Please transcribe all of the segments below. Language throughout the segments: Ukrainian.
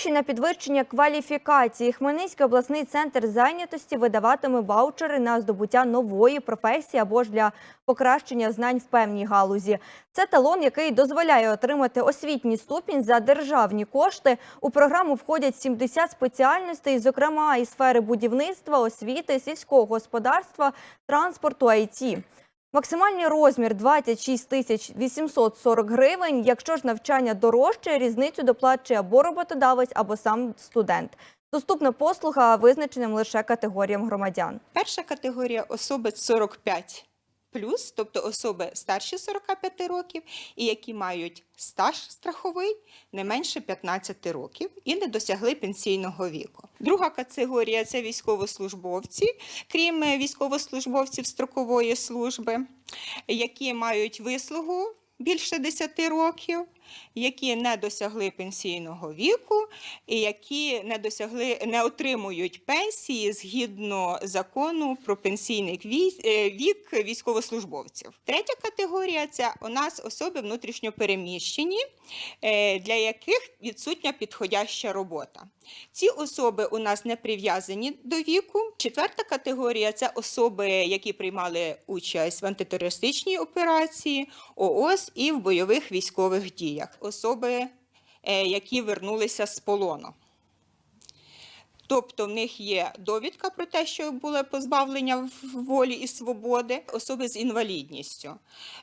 гроші на підвищення кваліфікації. Хмельницький обласний центр зайнятості видаватиме ваучери на здобуття нової професії або ж для покращення знань в певній галузі. Це талон, який дозволяє отримати освітній ступінь за державні кошти. У програму входять 70 спеціальностей, зокрема із сфери будівництва, освіти, сільського господарства, транспорту, IT. Максимальний розмір 26 тисяч 840 гривень. Якщо ж навчання дорожче, різницю доплачує або роботодавець, або сам студент. Доступна послуга визначеним лише категоріям громадян. Перша категорія особи 45 плюс, тобто особи старші 45 років, і які мають стаж страховий не менше 15 років і не досягли пенсійного віку. Друга категорія це військовослужбовці, крім військовослужбовців строкової служби, які мають вислугу більше 10 років, які не досягли пенсійного віку і які не досягли, не отримують пенсії згідно закону про пенсійний е, вік військовослужбовців. Третя категорія це у нас особи внутрішньопереміщені, е, для яких відсутня підходяща робота. Ці особи у нас не прив'язані до віку. Четверта категорія це особи, які приймали участь в антитерористичній операції, ООС і в бойових військових діях. Особи, е, які вернулися з полону. Тобто в них є довідка про те, що було позбавлення волі і свободи, особи з інвалідністю.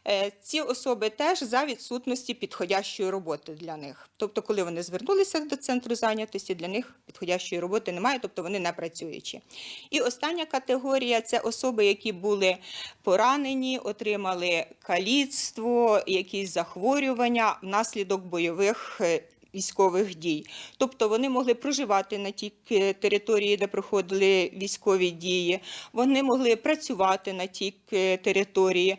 Е, Ці особи теж за відсутності підходящої роботи для них. Тобто, коли вони звернулися до центру зайнятості, для них підходящої роботи немає, тобто вони не працюючі. І остання категорія це особи, які були поранені, отримали каліцтво, якісь захворювання внаслідок бойових. Військових дій, тобто вони могли проживати на тій е, території, де проходили військові дії, вони могли працювати на тій е, території,